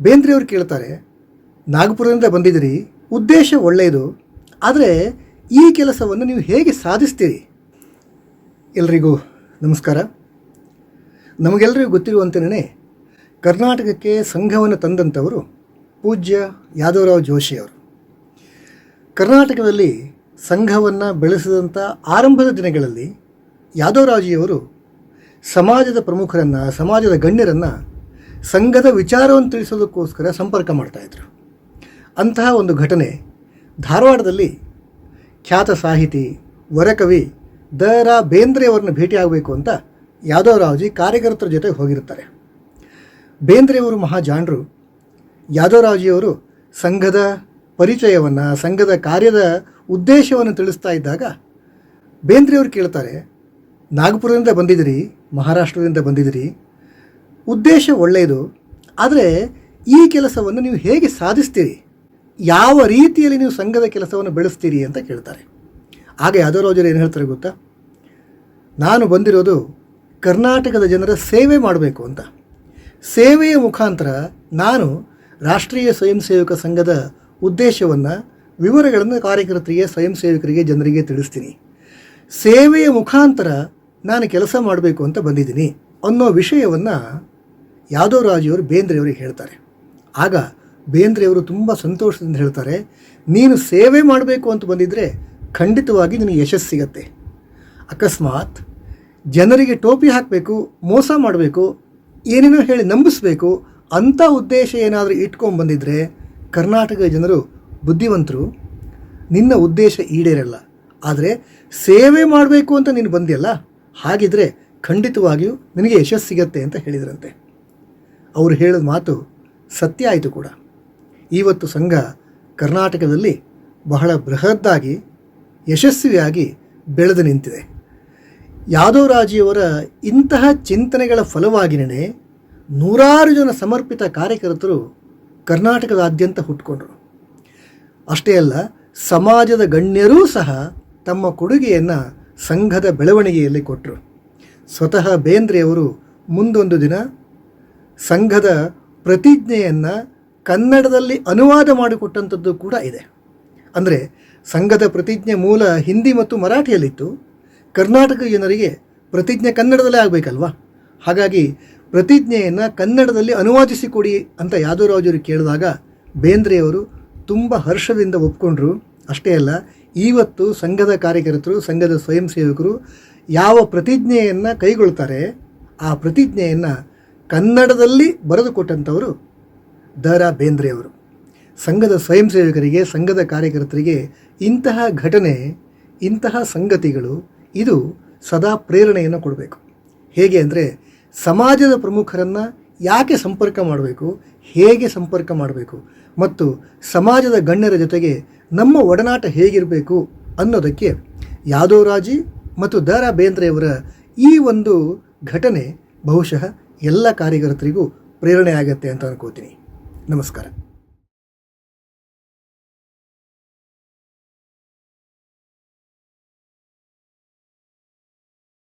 ಬೇಂದ್ರೆಯವರು ಕೇಳ್ತಾರೆ, ನಾಗಪುರದಿಂದ ಬಂದಿದ್ದೀರಿ, ಉದ್ದೇಶ ಒಳ್ಳೆಯದು, ಆದರೆ ಈ ಕೆಲಸವನ್ನು ನೀವು ಹೇಗೆ ಸಾಧಿಸ್ತೀರಿ? ಎಲ್ರಿಗೂ ನಮಸ್ಕಾರ. ನಮಗೆಲ್ಲರಿಗೂ ಗೊತ್ತಿರುವಂತೆಯೇ ಕರ್ನಾಟಕಕ್ಕೆ ಸಂಘವನ್ನು ತಂದಂಥವರು ಪೂಜ್ಯ ಯಾದವರಾವ್ ಜೋಶಿಯವರು ಕರ್ನಾಟಕದಲ್ಲಿ ಸಂಘವನ್ನು ಬೆಳೆಸಿದಂಥ ಆರಂಭದ ದಿನಗಳಲ್ಲಿ ಯಾದವರಾಜಿಯವರು ಸಮಾಜದ ಪ್ರಮುಖರನ್ನು, ಸಮಾಜದ ಗಣ್ಯರನ್ನು ಸಂಘದ ವಿಚಾರವನ್ನು ತಿಳಿಸೋದಕ್ಕೋಸ್ಕರ ಸಂಪರ್ಕ ಮಾಡ್ತಾಯಿದ್ರು ಅಂತಹ ಒಂದು ಘಟನೆ ಧಾರವಾಡದಲ್ಲಿ ಖ್ಯಾತ ಸಾಹಿತಿ, ವರಕವಿ ದ ರಾ ಬೇಂದ್ರೆಯವರನ್ನ ಭೇಟಿಯಾಗಬೇಕು ಅಂತ ಯಾದವರಾವ್ಜಿ ಕಾರ್ಯಕರ್ತರ ಜೊತೆ ಹೋಗಿರ್ತಾರೆ ಬೇಂದ್ರೆಯವರು ಮಹಾಜಾಣರು ಯಾದವರಾವ್ಜಿಯವರು ಸಂಘದ ಪರಿಚಯವನ್ನು, ಸಂಘದ ಕಾರ್ಯದ ಉದ್ದೇಶವನ್ನು ತಿಳಿಸ್ತಾ ಇದ್ದಾಗ ಬೇಂದ್ರೆಯವರು ಕೇಳ್ತಾರೆ, ನಾಗಪುರದಿಂದ ಬಂದಿದ್ದೀರಿ, ಮಹಾರಾಷ್ಟ್ರದಿಂದ ಬಂದಿದ್ದೀರಿ ಉದ್ದೇಶ ಒಳ್ಳೆಯದು, ಆದರೆ ಈ ಕೆಲಸವನ್ನು ನೀವು ಹೇಗೆ ಸಾಧಿಸ್ತೀರಿ? ಯಾವ ರೀತಿಯಲ್ಲಿ ನೀವು ಸಂಘದ ಕೆಲಸವನ್ನು ಬೆಳೆಸ್ತೀರಿ ಅಂತ ಕೇಳ್ತಾರೆ. ಹಾಗೆ ಯಾದವರಾಜರು ಏನು ಹೇಳ್ತಾರೆ ಗೊತ್ತಾ? ನಾನು ಬಂದಿರೋದು ಕರ್ನಾಟಕದ ಜನರ ಸೇವೆ ಮಾಡಬೇಕು ಅಂತ. ಸೇವೆಯ ಮುಖಾಂತರ ನಾನು ರಾಷ್ಟ್ರೀಯ ಸ್ವಯಂ ಸೇವಕ ಸಂಘದ ಉದ್ದೇಶವನ್ನು, ವಿವರಗಳನ್ನು ಕಾರ್ಯಕರ್ತರಿಗೆ ಸ್ವಯಂ ಸೇವಕರಿಗೆ, ಜನರಿಗೆ ತಿಳಿಸ್ತೀನಿ. ಸೇವೆಯ ಮುಖಾಂತರ ನಾನು ಕೆಲಸ ಮಾಡಬೇಕು ಅಂತ ಬಂದಿದ್ದೀನಿ ಅನ್ನೋ ವಿಷಯವನ್ನು ಯಾದವರಾಜಿಯವರು ಬೇಂದ್ರೆಯವರಿಗೆ ಹೇಳ್ತಾರೆ. ಆಗ ಬೇಂದ್ರೆಯವರು ತುಂಬ ಸಂತೋಷದಿಂದ ಹೇಳ್ತಾರೆ, ನೀನು ಸೇವೆ ಮಾಡಬೇಕು ಅಂತ ಬಂದಿದ್ದರೆ ಖಂಡಿತವಾಗಿ ನಿನಗೆ ಯಶಸ್ಸು ಸಿಗತ್ತೆ. ಅಕಸ್ಮಾತ್ ಜನರಿಗೆ ಟೋಪಿ ಹಾಕಬೇಕು, ಮೋಸ ಮಾಡಬೇಕು, ಏನೇನೋ ಹೇಳಿ ನಂಬಿಸ್ಬೇಕು, ಅಂಥ ಉದ್ದೇಶ ಏನಾದರೂ ಇಟ್ಕೊಂಡ್ಬಂದಿದ್ರೆ ಕರ್ನಾಟಕದ ಜನರು ಬುದ್ಧಿವಂತರು, ನಿನ್ನ ಉದ್ದೇಶ ಈಡೇರಲ್ಲ. ಆದರೆ ಸೇವೆ ಮಾಡಬೇಕು ಅಂತ ನೀನು ಬಂದಿಯಲ್ಲ, ಹಾಗಿದ್ರೆ ಖಂಡಿತವಾಗಿಯೂ ನಿನಗೆ ಯಶಸ್ಸು ಸಿಗತ್ತೆ ಅಂತ ಹೇಳಿದ್ರಂತೆ. ಅವರು ಹೇಳಿದ ಮಾತು ಸತ್ಯ ಆಯಿತು ಕೂಡ. ಇವತ್ತು ಸಂಘ ಕರ್ನಾಟಕದಲ್ಲಿ ಬಹಳ ಬೃಹದ್ದಾಗಿ, ಯಶಸ್ವಿಯಾಗಿ ಬೆಳೆದು ನಿಂತಿದೆ. ಯಾದವರಾಜಿಯವರ ಇಂತಹ ಚಿಂತನೆಗಳ ಫಲವಾಗಿನೇ ನೂರಾರು ಜನ ಸಮರ್ಪಿತ ಕಾರ್ಯಕರ್ತರು ಕರ್ನಾಟಕದಾದ್ಯಂತ ಹುಟ್ಟಿಕೊಂಡರು ಅಷ್ಟೇ ಅಲ್ಲ, ಸಮಾಜದ ಗಣ್ಯರೂ ಸಹ ತಮ್ಮ ಕೊಡುಗೆಯನ್ನು ಸಂಘದ ಬೆಳವಣಿಗೆಯಲ್ಲಿ ಕೊಟ್ಟರು ಸ್ವತಃ ಬೇಂದ್ರೆಯವರು ಮುಂದೊಂದು ದಿನ ಸಂಘದ ಪ್ರತಿಜ್ಞೆಯನ್ನು ಕನ್ನಡದಲ್ಲಿ ಅನುವಾದ ಮಾಡಿಕೊಟ್ಟಂಥದ್ದು ಕೂಡ ಇದೆ. ಅಂದರೆ ಸಂಘದ ಪ್ರತಿಜ್ಞೆ ಮೂಲ ಹಿಂದಿ ಮತ್ತು ಮರಾಠಿಯಲ್ಲಿತ್ತು. ಕರ್ನಾಟಕ ಜನರಿಗೆ ಪ್ರತಿಜ್ಞೆ ಕನ್ನಡದಲ್ಲೇ ಆಗಬೇಕಲ್ವಾ? ಹಾಗಾಗಿ ಪ್ರತಿಜ್ಞೆಯನ್ನು ಕನ್ನಡದಲ್ಲಿ ಅನುವಾದಿಸಿಕೊಡಿ ಅಂತ ಯಾದವರಾಜರು ಕೇಳಿದಾಗ ಬೇಂದ್ರೆಯವರು ತುಂಬ ಹರ್ಷದಿಂದ ಒಪ್ಕೊಂಡ್ರು. ಅಷ್ಟೇ ಅಲ್ಲ ಇವತ್ತು ಸಂಘದ ಕಾರ್ಯಕರ್ತರು, ಸಂಘದ ಸ್ವಯಂ ಸೇವಕರು ಯಾವ ಪ್ರತಿಜ್ಞೆಯನ್ನು ಕೈಗೊಳ್ತಾರೆ, ಆ ಪ್ರತಿಜ್ಞೆಯನ್ನು ಕನ್ನಡದಲ್ಲಿ ಬರೆದುಕೊಟ್ಟಂಥವರು ದ ರಾ ಬೇಂದ್ರೆಯವರು ಸಂಘದ ಸ್ವಯಂ ಸೇವಕರಿಗೆ, ಸಂಘದ ಕಾರ್ಯಕರ್ತರಿಗೆ ಇಂತಹ ಘಟನೆ, ಇಂತಹ ಸಂಗತಿಗಳು ಇದು ಸದಾ ಪ್ರೇರಣೆಯನ್ನು ಕೊಡಬೇಕು. ಹೇಗೆ ಅಂದರೆ ಸಮಾಜದ ಪ್ರಮುಖರನ್ನು ಯಾಕೆ ಸಂಪರ್ಕ ಮಾಡಬೇಕು, ಹೇಗೆ ಸಂಪರ್ಕ ಮಾಡಬೇಕು ಮತ್ತು ಸಮಾಜದ ಗಣ್ಯರ ಜೊತೆಗೆ ನಮ್ಮ ಒಡನಾಟ ಹೇಗಿರಬೇಕು ಅನ್ನೋದಕ್ಕೆ ಯಾದವರಾಜಿ ಮತ್ತು ದ ರಾ ಬೇಂದ್ರೆಯವರ ಈ ಒಂದು ಘಟನೆ ಬಹುಶಃ ಎಲ್ಲ ಕಾರ್ಯಕರ್ತರಿಗೂ ಪ್ರೇರಣೆ ಆಗತ್ತೆ ಅಂತ ಅನ್ಕೋತೀನಿ. ನಮಸ್ಕಾರ.